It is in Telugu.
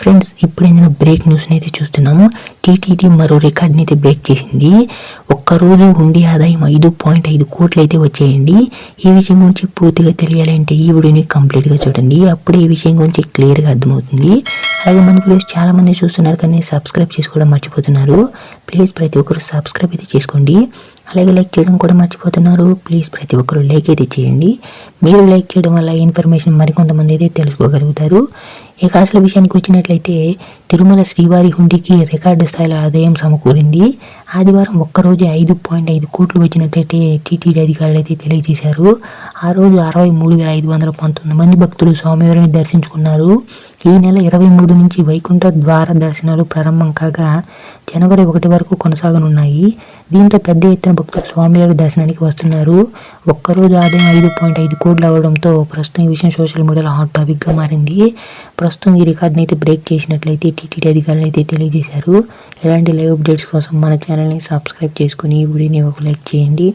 ఫ్రెండ్స్ ఇప్పుడు ఏదైనా బ్రేక్ న్యూస్ని అయితే చూస్తున్నాం టీటీడీ మరో రికార్డ్ని అయితే బ్రేక్ చేసింది. ఒక్కరోజు ఉండి ఆదాయం ఐదు పాయింట్ ఐదు కోట్లు అయితే వచ్చేయండి. ఈ విషయం గురించి పూర్తిగా తెలియాలంటే ఈ వీడియోని కంప్లీట్గా చూడండి. అప్పుడే ఈ విషయం గురించి క్లియర్గా అర్థమవుతుంది. అలాగే మన వీడియోస్ చాలామంది చూస్తున్నారు కానీ సబ్స్క్రైబ్ చేసుకోవడం మర్చిపోతున్నారు. ప్లీజ్ ప్రతి ఒక్కరు సబ్స్క్రైబ్ అయితే చేసుకోండి. అలాగే లైక్ చేయడం కూడా మర్చిపోతున్నారు. ప్లీజ్ ప్రతి ఒక్కరు లైక్ అయితే చేయండి. మీరు లైక్ చేయడం వల్ల ఇన్ఫర్మేషన్ మరికొంతమంది అయితే తెలుసుకోగలుగుతారు. ఇక అసలు విషయానికి వచ్చినట్లయితే తిరుమల శ్రీవారి హుండీకి రికార్డు స్థాయిలో ఆదాయం సమకూరింది. ఆదివారం ఒక్కరోజు ఐదు పాయింట్ ఐదు కోట్లు వచ్చినట్లయితే టీటీడీ అధికారులు అయితే తెలియజేశారు. ఆ రోజు అరవై మూడు వేల ఐదు వందల పంతొమ్మిది మంది భక్తులు స్వామివారిని దర్శించుకున్నారు. ఈ నెల ఇరవై మూడు నుంచి వైకుంఠ ద్వార దర్శనాలు ప్రారంభం కాగా జనవరి ఒకటి వరకు కొనసాగనున్నాయి. దీంతో పెద్ద ఎత్తున భక్తులు స్వామివారి దర్శనానికి వస్తున్నారు. ఒక్కరోజు ఆదాయం ఐదు పాయింట్ ఐదు కోట్లు అవడంతో ప్రస్తుతం ఈ విషయం సోషల్ మీడియాలో హాట్ టాపిక్గా మారింది. ప్రస్తుతం ఈ రికార్డ్ని అయితే బ్రేక్ చేసినట్లయితే టీటీడీ అధికారులు అయితే తెలియజేశారు. ఇలాంటి లైవ్ అప్డేట్స్ కోసం మన ఛానల్ని సబ్స్క్రైబ్ చేసుకుని ఈ వీడియోని ఒక లైక్ చేయండి.